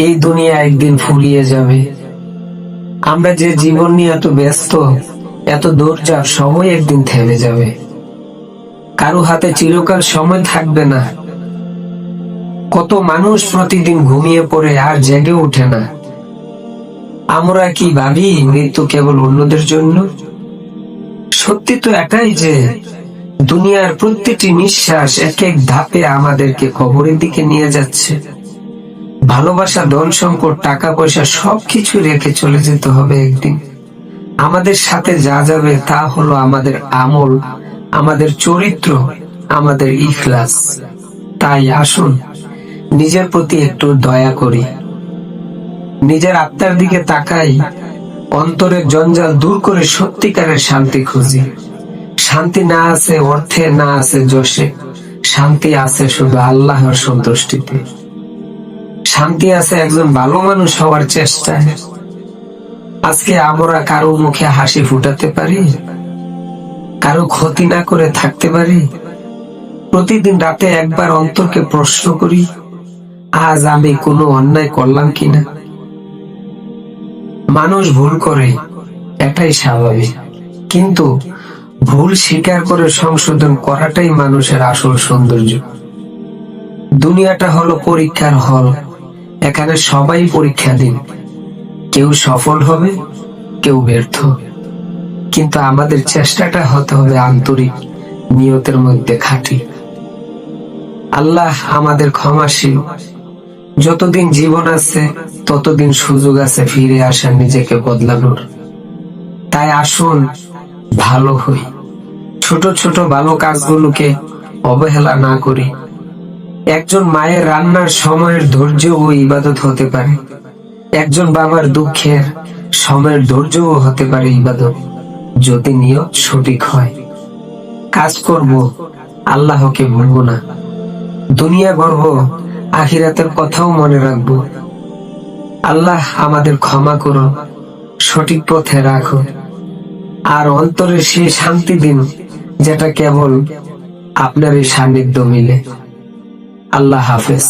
এই দুনিয়া একদিন ফুরিয়ে যাবে। আমরা যে জীবন নিয়ে এত ব্যস্ত, এত দৌড়ঝাঁপ সময় একদিন থেমে যাবে। কারও হাতে চিরকাল সময় থাকবে না। কত মানুষ প্রতিদিন ঘুমিয়ে পড়ে আর জেগে ওঠে না। আমরা কি ভাবি মৃত্যু কেবল অন্যদের জন্য? সত্যি তো এটাই যে দুনিয়ার প্রত্যেকটি নিঃশ্বাস এক এক ধাপে আমাদেরকে কবরের দিকে নিয়ে যাচ্ছে। ভালোবাসা, ধন সম্পদ, টাকা পয়সা সবকিছু রেখে চলে যেতে হবে একদিন। আমাদের সাথে যা যাবে তা হলো আমাদের আমল, আমাদের চরিত্র, আমাদের ইখলাস। তাই আসুন, নিজের প্রতি একটু দয়া করি। নিজের আত্মার দিকে তাকাই, অন্তরের জঞ্জাল দূর করে সত্যিকারের শান্তি খুঁজি। শান্তি না আছে অর্থে, না আছে যশে। শান্তি আছে শুধু আল্লাহর সন্তুষ্টিতে। শান্তি আছে একজন ভালো মানুষ হওয়ার চেষ্টায় আজকে আমরা কারও মুখে হাসি ফুটাতে পারি? কারও ক্ষতি না করে থাকতে পারি? প্রতিদিন রাতে একবার অন্তরকে প্রশ্ন করি, আজ আমি কোনো অন্যায় করলাম কিনা? মানুষ ভুল করে, এটাই স্বাভাবিক। কিন্তু ভুল স্বীকার করে সংশোধন করাটাই মানুষের আসল সৌন্দর্য। দুনিয়াটা হলো পরীক্ষার হল। এখানে সবাই পরীক্ষা দিন। কেউ সফল হবে, কেউ ব্যর্থ। কিন্তু আমাদের চেষ্টাটা হতে হবে আন্তরিক, নিয়তের মধ্যে খাঁটি। আল্লাহ আমাদের ক্ষমাশীল। যতদিন জীবন আছে, ততদিন সুযোগ আছে ফিরে আসার নিজেকে বদলানোর। তাই আসুন, ভালো হই। ছোট ছোট ভালো কাজগুলোকে অবহেলা না করি। একজন মায়ের রান্নার সময়ের ধৈর্য ও ইবাদত হতে পারে। একজন বাবার দুঃখের সময়ের ধৈর্যও হতে পারে ইবাদত, যদি নিয়ত সঠিক হয়। কাজ করব, আল্লাহকে ভুলবো না। দুনিয়া গর্ব, আখিরাতের কথাও মনে রাখব। আল্লাহ আমাদের ক্ষমা করো, সঠিক পথে রাখো। আর অন্তরে সেই শান্তি দিন, যেটা কেবল আপনার এই সান্নিধ্য মিলে। আল্লাহ হাফেজ।